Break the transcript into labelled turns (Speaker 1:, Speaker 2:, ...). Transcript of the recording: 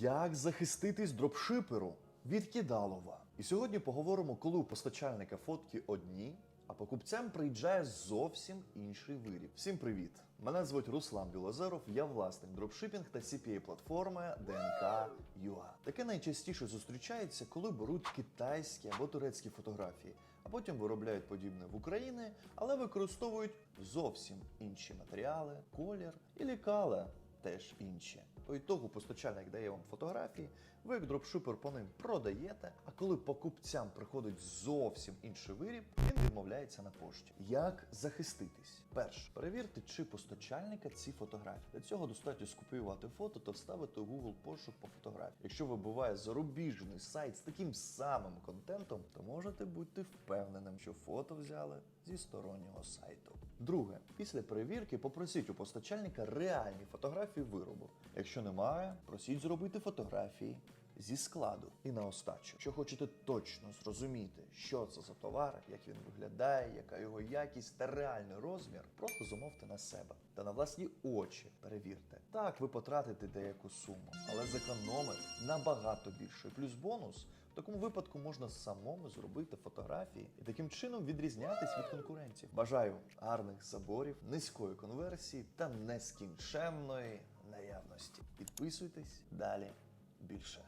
Speaker 1: Як захиститись дропшиперу від кидалова? І сьогодні поговоримо, коли у постачальника фотки одні, а покупцям приїжджає зовсім інший виріб. Всім привіт! Мене звуть Руслан Білозеров, я власник дропшипінг та CPA платформи DNK.ua. Таке найчастіше зустрічається, коли беруть китайські або турецькі фотографії, а потім виробляють подібне в Україні, але використовують зовсім інші матеріали, колір і лікали теж інші. По ітогу постачальник дає вам фотографії, ви як дропшипер по ним продаєте, а коли покупцям приходить зовсім інший виріб, він відмовляється на пошті. Як захиститись? Перше, перевірте, чи постачальника ці фотографії. Для цього достатньо скопіювати фото та вставити у Google пошук по фотографії. Якщо вибуває зарубіжний сайт з таким самим контентом, то можете бути впевненим, що фото взяли зі стороннього сайту. Друге, після перевірки попросіть у постачальника реальні фотографії виробу. Якщо немає, просіть зробити фотографії зі складу. І на остачу, якщо хочете точно зрозуміти, що це за товар, як він виглядає, яка його якість та реальний розмір, просто замовте на себе та на власні очі перевірте. Так, ви потратите деяку суму, але зекономите набагато більше. Плюс бонус такому випадку можна самому зробити фотографії і таким чином відрізнятись від конкурентів. Бажаю гарних заборів, низької конверсії та нескінченної наявності. Підписуйтесь далі більше.